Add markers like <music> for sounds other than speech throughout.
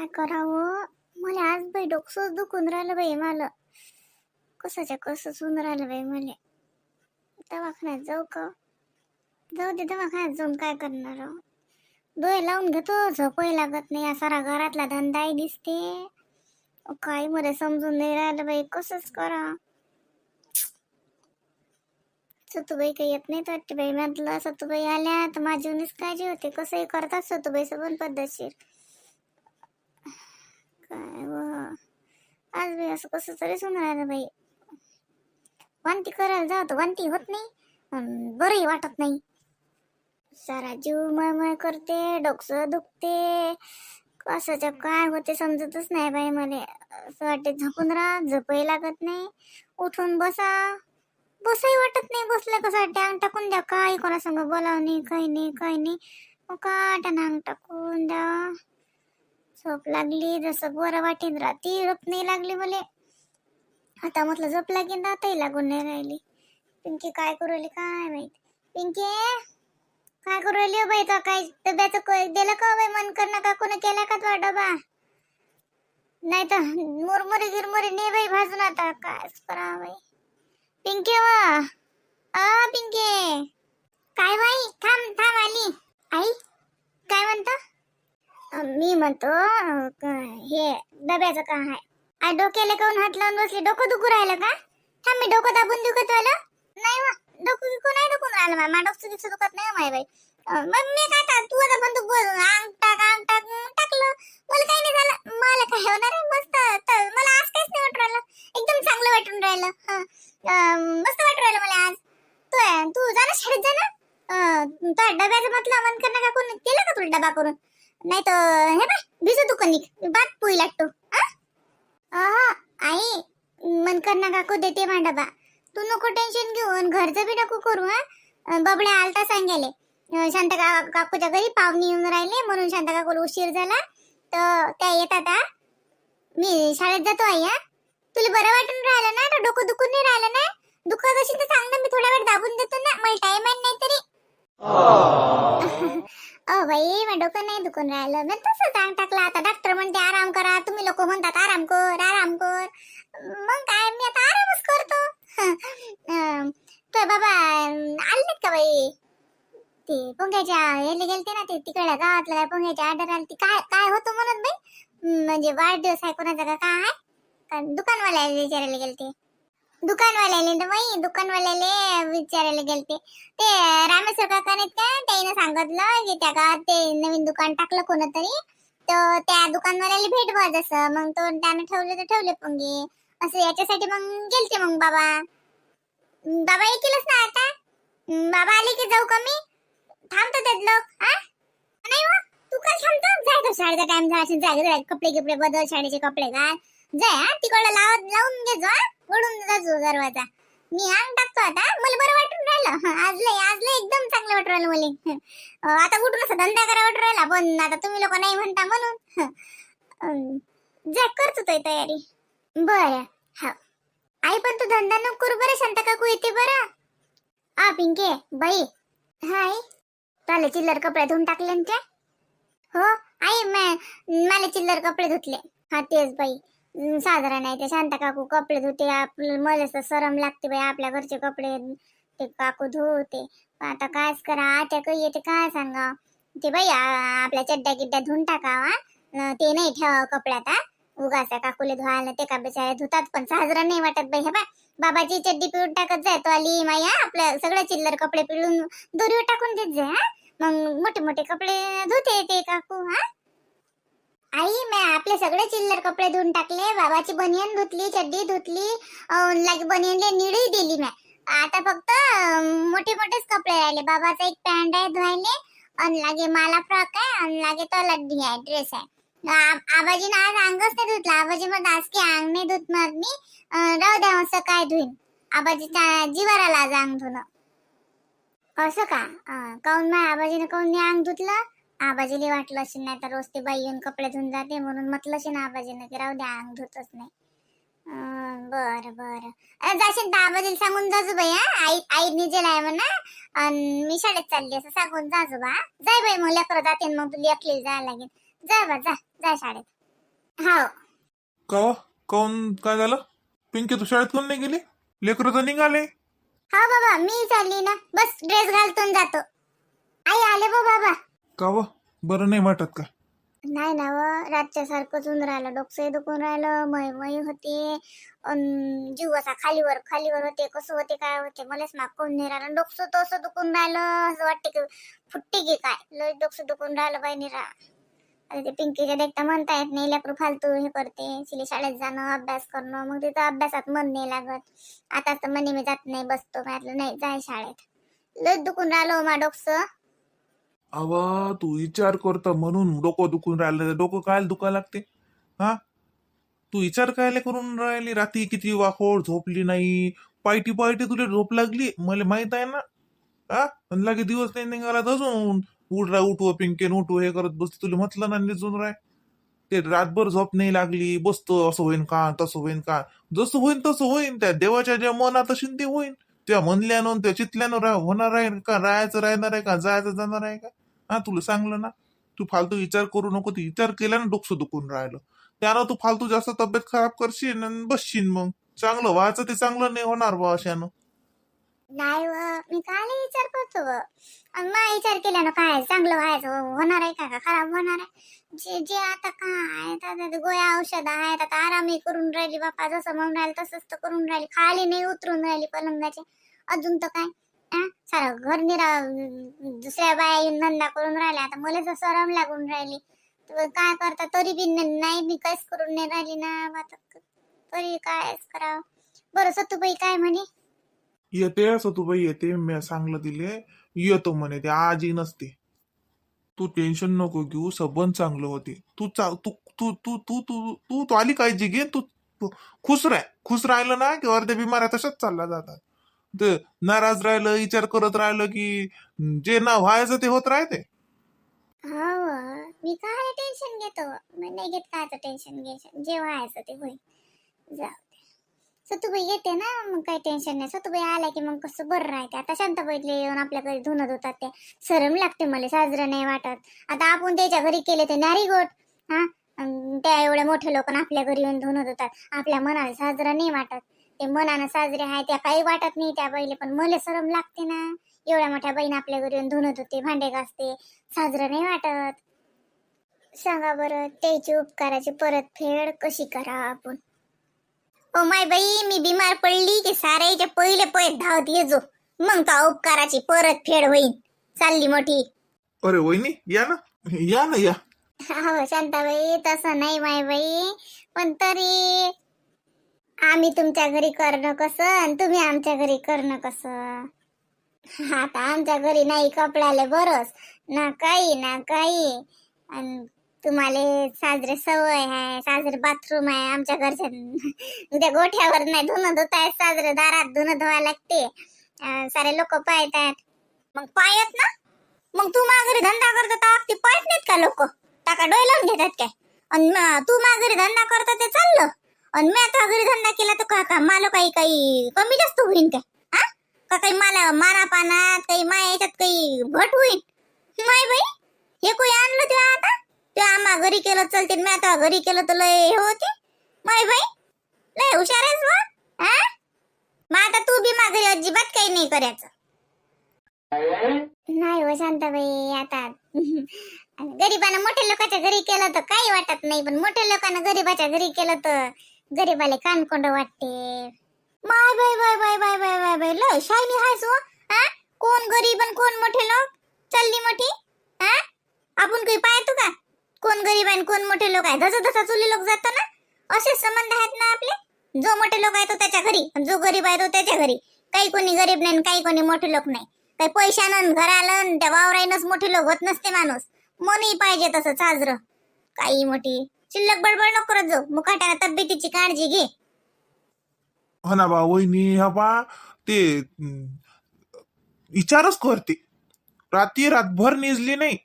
काय करावं? मला आज बाई डोकसंच दुखून राहिलं बाई मला. कसंच्या कसंच होऊन राहिलं बाई मला? दवाखान्यात जाऊ का? जाऊ दे दवाखान्यात जाऊन काय करणार डोळे लावून घेतो झोपही लागत नाही. या सारा घरातला धंदाही दिसते. काही मध्ये समजून नाही राहिलं बाई. कसंच करा? सतुबाई काही येत नाही तर वाटते बाई. म्हटलं सतुबाई आल्या तर माझी काळजी होते. कसंही करतात सतुबाई सबन पद्धतशीर. काय व? आज बी असं कसं तरीच होऊन राहिलं बाई. वांती करायला जातो वांती होत नाही अन बरंही वाटत नाही. सारा जीव मळमळ करते डोकसं दुखते. कशाचं काय होते समजतच नाही बाई मला. असं वाटते झपून राहा झपही लागत नाही. उठून बसा. बसही वाटत नाही बसलं कसं वाटते? अंग टाकून द्या काय कोणासंग बोलावं नाही काही नाही काही नाही. मग काटानं अंग टाकून द्या. झोप लागली जसं बरं वाटेन राहती झोप नाही लागली मले. आता म्हटलं झोप लागेन आताही लागून नाही राहिली. पिंकी काय करू राहिली काय माहीत. पिंकी काय करू राहिली हो बाई तो काय डब्याचं दिलं का हो बाई मन कर नका कोणी केला का तो डबा? नाही तर मुरमुरी गिरमुरी ने बाई भाजून आता काय करा बाई. पिंकी हो, वा आ पिंकी. काय बाई थांब थांब आली. आई काय म्हणता? मी म्हणतो हे डब्याचं काम आहे. आई डोक्याला काऊन हात लावून बसली? डोकं दुखू राहिलं का? थांब मी डोकं दाबून दुखत राहिलं नाही डोकं दुखू नाही दुखून राहिलं मा. डोकं दुखत दुखत नाही हो माय बाई. मग मी काय टाक तू आता बंदूक बोल अंग टाक अंग टाक टाकलं. मला काही नाही झालं. मला काय होणार आहे? मस्त तर मला आज काहीच नाही वाटून राहिलं. एकदम चांगलं वाटून राहिलं. मस्त वाटून राहिलं मला आज. तू तू जा ना शाळेत जा ना त्या डब्याचं म्हटलं मन करणं का कोण? केलं का तुला डबा करून? नाही तर हे बाय भिजू तू कणिक बात पोळी लागतो आई मन करणं काकू देते मा डबा तू नको टेन्शन घेऊ अन घरचं बी नको करू हा बबड्या आलता सांगेले शांता का काकूच्या घरी पाहुणे येऊन राहिले म्हणून शांता काकूला उशीर झाला. तर त्या येतात. मी शाळेत जातो आई हा तुला बरं वाटून राहिलं ना? तर डोकं दुखून नाही राहिलं ना? दुखत असेल तर सांग ना मी थोडा वेळ दाबून देतो ना. मला टाइम आहे नाही तरी. <laughs> अ बाई मग डोकं नाही दुखून राहिलं. मी तसं सांग टाकलं आता. डॉक्टर म्हणते आराम करा. तुम्ही लोक म्हणतात आराम कर आराम कर. मग काय मी आता आरामच करतो. <laughs> अं, तर बाबा आले का बाई? ते पोंग्याच्या याला गेलते ना ते तिकडल्या गावातल्या काय पोंग्याची ऑर्डर आली ती काय काय होतं म्हणत बाई? म्हणजे वाढदिवस आहे कोणाचा का काय? आहे? विचारायला गेलते. दुकानवाल्याले तर बाई दुकानवाल्याले विचारायला गेलते. ते रामेश्वर काकाने नाहीत त्याने सांगितलं की त्या गावात ते नवीन दुकान टाकलं कोणतरी तर त्या दुकानवाल्याला भेट बघ जसं. मग तो त्यानं ठेवले तर ठेवले पंगे. असं याच्यासाठी मग गेलते मग बाबा. बाबा येतीलच ना आता? बाबा आले की जाऊ कमी थांबतो त्यात लोक हा? नाही हो तू काय थांबतो? जाय तो शाळेचा टाइम झाला जाय कपडे गिपडे बदल शाळेचे कपडे घाल. जाय हा तिकडं लावत लावून घे जा. हा. वळून जाजो दरवाजा. मी अंग टाकतो आता. मला बरं वाटून राहिलं. आज लय आज लय एकदम चांगलं वाटून राहिलं मला. आता कुठून असं धंदा करा वाटून राहिला. पण आता तुम्ही लोक नाही म्हणता म्हणून. जा करतो तो तयारी. बरं. हा आई पण तू धंदा नको करू बरं शांता काकू येते बरं. आ पिंके बाई. हाय चालेल चिल्लर कपडे धुवून टाकले ना त्या. हो आई मला चिल्लर कपडे धुतले. हा तेच बाई. साजरा साधारण आहे ते शांता काकू कपडे धुते आपलं मला सरम लागते बाई आपल्या घरचे कपडे ते काकू धुते. आता कायच करा आत्या काही येते काय सांगा? ते बाई आपल्या चड्ड्या गिड्ड्या धुवून टाकावा. ते नाही ठेवा कपड्यात उगाचा उगाच काकूले धुवायला ते का बिचारे धुतात पण साजरा नाही वाटत बाई हे बा. बाबाची चड्डी पिळून टाकत जाय तो आली माया आपल्या सगळ्या चिल्लर कपडे पिळून दोरीवर टाकून देत जाय मग मोठे मोठे कपडे धुते ते काकू हा आई मी आपले सगळे चिल्लर कपडे धुवून टाकले बाबाची बनियन धुतली चड्डी धुतली लागे बनियनले निळी दिली मी. आता फक्त मोठे मोठेच कपडे राहिले. बाबाचा एक पॅन्ट आहे धुवायले आणि लागे मला फ्रॉक आहे आणि लागे तो लड्डी आहे ड्रेस आहे. आ- आबाजीनं आज अंगच नाही धुतला. आबाजी मग आज की अंग नाही धुत मग मी राहू द्या असं काय धुईन. आबाजीच्या जीवाराला आज अंग धुणं. असं का? काऊन माय आबाजीनं काऊन नाही अंग धुतलं? आबाजीला वाटलं असेल नाही तर रोज ते बाई येऊन कपडे धुवून जाते म्हणून म्हटलं असेल आबाजीनं की राहू द्या अंग धुतच नाही. बरं बरं. जाशील तर आबाजीला सांगून जाजू बाई हा. आई आई निजेल आहे म्हणा. अन् मी शाळेत चालली असं सांगून जाजू बा जाय बाई मग लेकरं जाते मग तुला एकलीला जायला लागेल. जा बा जा जा शाळेत. हाव का काऊन काय झालं? पिंकी तू शाळेत कोण नाही गेली? लेकरं तर निघाले. हा बाबा मी चालली ना. बस ड्रेस घालतो न जातो. आई आले बा बाबा. का व? बरं नाही वाटत का? नाही ना व रातच्या सारखंच होऊन राहिलं डोकसंही दुखून राहिलं मय मय होते अन जीव असा खालीवर खालीवर होते कसं होते काय होते मलाच मागून कोण नाही राहिलं डोकसं तसं असं दुखून राहिलं असं वाटते की फुटते की काय लय डोकसं दुखून राहिलं बाई निरा. आता ते पिंकीच्या देखता म्हणता येत नाही लेकरू फालतू हे करते सिली शाळेत जाणं अभ्यास करणं मग तिथं अभ्यासात मन नाही लागत. आता तर म्हणे मी जात नाही बसतो म्हटलं नाही जाय शाळेत. लय दुखून राहिलो हो मा डोकसं. अव तू विचार करता म्हणून डोकं दुखून राहिलं डोकं काय दुखा लागते? हा? तू विचार कायले करून राहिली? रात्री किती वाकोड झोपली नाही? पायटी पायटी तुला झोप लागली? मला माहीत आहे ना? हा? अन लागे दिवस नाही निघाला अजून. उठ रा उठव पिंकेन उठव हे करत बसते. तुला म्हटलं ना निजून राय. ते रातभर झोप नाही लागली. बसतो असं होईन का? तसं होईन का? जसं होईन तसं होईन. त्या देवाच्या ज्या मनात असेल ते होईन. त्या म्हणल्यानं त्या चितल्यानं रा होणार आहे का? राहायचं राहणार आहे का? जायचं जाणार आहे का? हा तुला सांगलं ना तू फालतू विचार करू नको तू विचार केला ना डोकसं दुखून राहिलं. त्यानं तू फालतू जास्त तब्येत खराब करशील आणि बसशील मग. चांगलं व्हायचं ते चांगलं नाही होणार बा अशानं. नाही व मी काय विचार करतो व. अन मग विचार केल्यानं काय चांगलं व्हायचं होणार आहे का का खराब होणार आहे? जे जे आता काय आता ते गोळ्या औषध आहेत आता आरामही करून राहिली बापा जसं म्हणून राहिलं तसंच तर करून राहिली खाली नाही उतरून राहिली पलंगाचे. अजून तर काय? सारं घर निरा दुसऱ्या बाया येऊन धंदा करून राहिल्या. आता मला जसं सरम लागून राहिली. काय करता? तरी बी नाही मी काहीच करून नाही राहिली ना. आता तरी काय करावं? बरं सतूबाई काय म्हणे? येते असं तू बाई येते. मी सांगलं तिले. येतो म्हणे ते. आजी नसते. तू टेन्शन नको घेऊ. सबन चांगलं होते. तू चा- तू तू तू तू तू तू आली काळजी घे. तू तू खुश राह. खुश राहिलं ना की अर्ध्या बिमाऱ्या तशाच चालल्या जातात. ते नाराज राहिलं विचार करत राहिलं की जे ना व्हायचं ते होत राहते. हो मी काय टेन्शन घेतो? मी नाही घेत काय टेन्शन घेशन. जे व्हायचं ते होईल. जाऊ दे. सतुबाई येते ना मग काही टेन्शन नाही. सतुबाई आल्या की मग कसं बरं राहते. आता शांताबाईतले येऊन आपल्या घरी धुणत होतात ते. सरम लागते मला साजरं नाही वाटत. आता आपण त्याच्या घरी केले ते नारी गोट. हा? त्या एवढ्या मोठ्या लोकांना आपल्या घरी येऊन धुणत होतात आपल्या मनाला साजरं नाही वाटत. ते मनानं साजरे आहे त्या काही वाटत नाही त्या बाईले पण मला सरम लागते ना. एवढ्या मोठ्या बहीण आपल्या घरी येऊन धुणत होते भांडे घासते साजरं नाही वाटत. सांगा बरं त्याची उपकाराची परतफेड कशी करा आपण? ओ माय बाई मी बिमार पडली की साऱ्याच्या पहिले पहिले धावत येजो मग का उपकाराची परतफेड होईल चालली मोठी. अरे वहिनी या ना. या ना या. हो शांताबाई तसं नाही माय बाई. पण तरी आम्ही तुमच्या घरी करणं कसं आणि तुम्ही आमच्या घरी करणं कसं? आता आमच्या घरी नाही कपड्याले बरस. ना काही ना काही. आणि तुम्हाला साजरे सवय आहे साजरे बाथरूम आहे आमच्या घरच्या उद्या गोठ्यावर नाही धुणं धुताय साजरे दारात धुणं धुवा लागते. सारे लोक पाहतात. मग पायत ना? मग तू माघारी धंदा करतो तर ते पाहत नाहीत का लोक? टाका डोळे घेतात काय? आणि तू माघारी धंदा करतो ते चाललं. आणि मी आता घरी धंदा केला तर का का मला काही काही कमी जास्त होईन काय? हा? का काही मला मारा पानात काही माया याच्यात काही भट होईन? माय बाई हे कोणी आणलं ते आता? ते आम्हा घरी केलं चालते मी आता घरी केलं तर लय हे होते. माय बाई लय हुशार आहेस बा हा? मग आता तू बी माघारी अजिबात काही नाही करायचं. नाही हो शांताबाई आता <laughs> गरिबानं मोठ्या लोकांच्या घरी केलं तर काही वाटत नाही पण मोठ्या लोकांना गरीबाच्या घरी केलं तर गरीबाले कानकोंड वाटते. My bye bye bye bye bye bye bye लय शायनी हायस हो हा कोण गरीब आणि कोण मोठे लोक? चालली मोठी हा आपण काही पाहतो का? कोण गरीब आहे आणि कोण मोठे लोक आहे? जसं जसा चुली लोक जातो ना असे संबंध आहेत ना आपले? जो मोठे लोक आहे तो त्याच्या घरी जो गरीब आहे तो त्याच्या घरी. काही कोणी गरीब नाही आणि काही कोणी मोठे लोक नाही. काही पैशानं घराला अन त्या वावराईनच मोठे लोक होत नसते माणूस. मनही पाहिजे तसं साजरं. काही मोठी शिल्लक बडबड नको करत जाऊ मुकाट्याला तब्येतीची काळजी घे. हो ना बा वहिनी हा बा ते विचारच करते. रात्री रातभर निजली नाही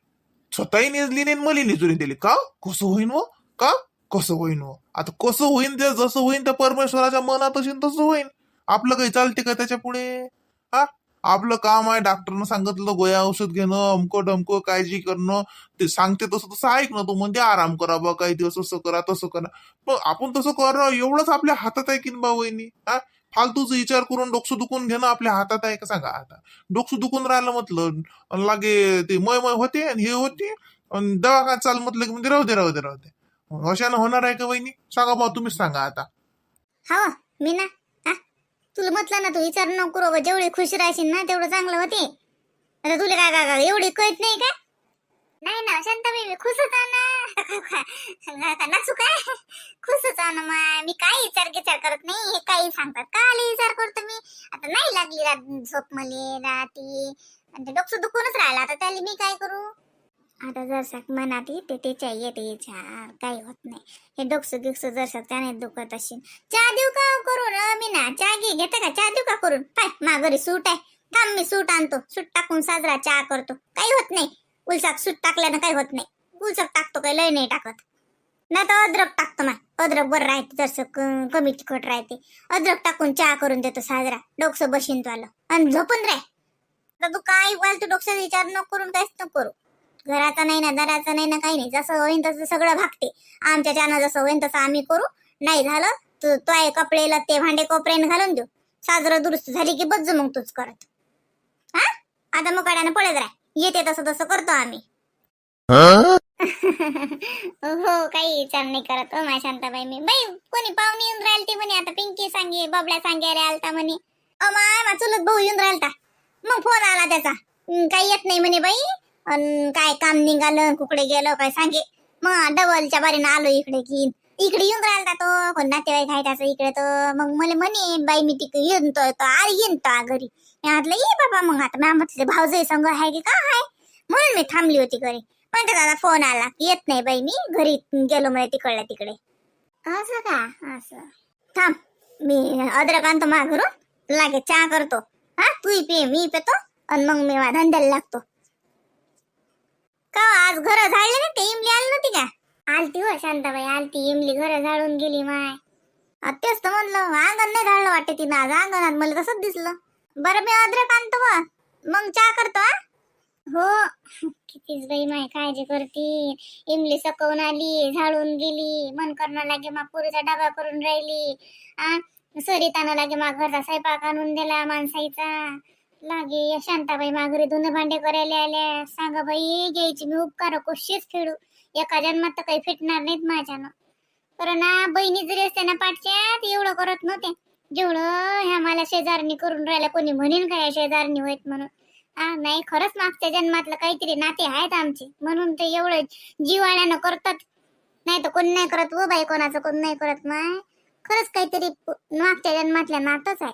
स्वतःही निजली नाही आणि मला निजून दिली. का? कसं होईन व का? कसं होईन व आता कसं होईन ते जसं होईन त्या परमेश्वराच्या मनात असेल तसं होईन. आपलं काही चालते का त्याच्या पुढे हा? आपलं काम आहे डॉक्टरनं सांगितलं गोया औषध घेणं अमकं डमकं काळजी करणं. ते सांगते तसं तसं ऐक ना तू म्हणते आराम करा बा काही दिवस असं करा तसं करा. पण आपण तसं कर एवढंच आपल्या हातात आहे की बा वहिनी? हा? फालतूचा विचार करून डोकसं दुखून घेणं आपल्या हातात आहे का? सांगा आता. डोकसं दुखून राहिलं म्हटलं लागे ते मय मय होते आणि हे होते आणि दवाखान्यात चाल म्हटलं की म्हणजे राहू दे राहू दे राहू दे. अशानं होणार आहे का वहिनी? सांगा बा तुम्हीच सांगा आता. हा मी ना तुला म्हटलं ना तू विचार नको करू बा. जेवढी खुश राहशील ना तेवढं चांगलं होते. आता तुला काय काय काय एवढी कळत नाही का? नाही ना शांताबाई मी खुश होता ना. <laughs> का? नाचू काय खुश होता ना मा मी काही विचार विचार करत नाही हे काही सांगतात. काल विचार करतो मी. आता नाही लागली रात झोप मले राती. आणि ते डोकं दुखूनच राहिला. आता त्याला मी काय करू? आता जर मनात येते त्याच्या येते विचार काही होत नाही. हे डोकसं गिकसं जर त्याने दुखत असेल चहा देऊ का हो करून मी ना चहा घे घेते का? चहा देऊ का करून? पाय मा घरी सूट आहे. थांब मी सूट आणतो. सूट टाकून साजरा चहा करतो. काही होत नाही. उलसाक सूट टाकल्यानं काही होत नाही. उलसाक टाकतो काही लय नाही टाकत. नाही तर अद्रक टाकतो मा. अद्रक बरं राहते जसं कमी तिखट राहते. अद्रक टाकून चहा करून देतो साजरा. डोकसं बशीन तो आलं. आणि झोपून राह तू काय बोल तू डोकसा विचार न करून काहीच न करू. घराचा नाही ना दराचा नाही ना काही नाही. जसं होईन तसं सगळं भागते. आमच्या त्यानं जसं होईन तसं आम्ही करू. नाही झालं तू तो आहे कपडे लत्ते भांडे कोपऱ्याने घालून देऊ. साजरं दुरुस्त झाली की बज्जू मग तूच करत. हा? आता मुकाड्यानं पळत राह. येते तसं तसं करतो आम्ही. हो? काही विचार नाही करत. हो माझ्या शांताबाई मी. बाई कोणी पाहुणे येऊन राहिलते म्हणे. आता पिंकी सांगे बबड्या सांगे रे आलता म्हणे. अ माय मा चुलत भाऊ येऊन राहिलता. मग फोन आला त्याचा. "हं, काही येत नाही म्हणे बाई. अन काय काम निघालं कुकडे गेलं काय सांगे. मग डबलच्या बारीनं आलो इकडे की इकडे येऊन राहिला तो कोण नातेवाईक आहे त्याचं इकडे तर मग मला म्हणे बाई मी तिकडे येऊन तो तो येईन तो घरी. मी म्हटलं ये बाबा मग आता मॅम म्हटलं भाऊजाई संग आहे की का आहे? म्हणून मी थांबली होती घरी. पण दादा फोन आला. येत नाही बाई मी घरी गेलो मला तिकडला तिकडे. असं का? असं. थांब मी अद्रक आणतो मा घरून लागे चहा करतो. हा तू पे मी पेतो आणि मग मी माझ्या धंद्याला लागतो. का? आज घर झाडले ना ते इमली आली नव्हती का? आलती हो शांताबाई आलती. इमली घर झाडून गेली माय. तेच तर म्हणलं अंगण नाही झाडलं वाटते तिनं आज. अंगणात मला तसंच दिसलं. बरं मी अद्रक आणतो बा मग चहा करतो हा? हो. कितीच बाई माय काळजी करती. इमली सकवून आली झाडून गेली. मन करणं लागे मा पुरीचा डबा करून राहिली. आ? सरितानं लागे मा घरचा स्वयंपाक आणून दिला माणसाईचा. लागे या शांताबाई माघारी दोन भांडे करायला आल्या. सांगा बाई घ्यायची मी उपकार कशीच फेडू. एका जन्मात तर काही फिटणार नाहीत माझ्यानं. कारण ना बहिणी जरी असते ना पाठच्यात एवढं करत नव्हते. जेवढं ह्या मला शेजारणी करून राहिल्या कोणी म्हणेन काय शेजारणी होत म्हणून? हा नाही खरंच मागच्या जन्मातलं काहीतरी नाते आहेत आमचे. म्हणून ते एवढं जीवाण्यानं करतात. नाही तर कोण नाही करत व बाई कोणाचं कोण नाही करत माय. खरंच काहीतरी मागच्या जन्मातल्या नातच आहे.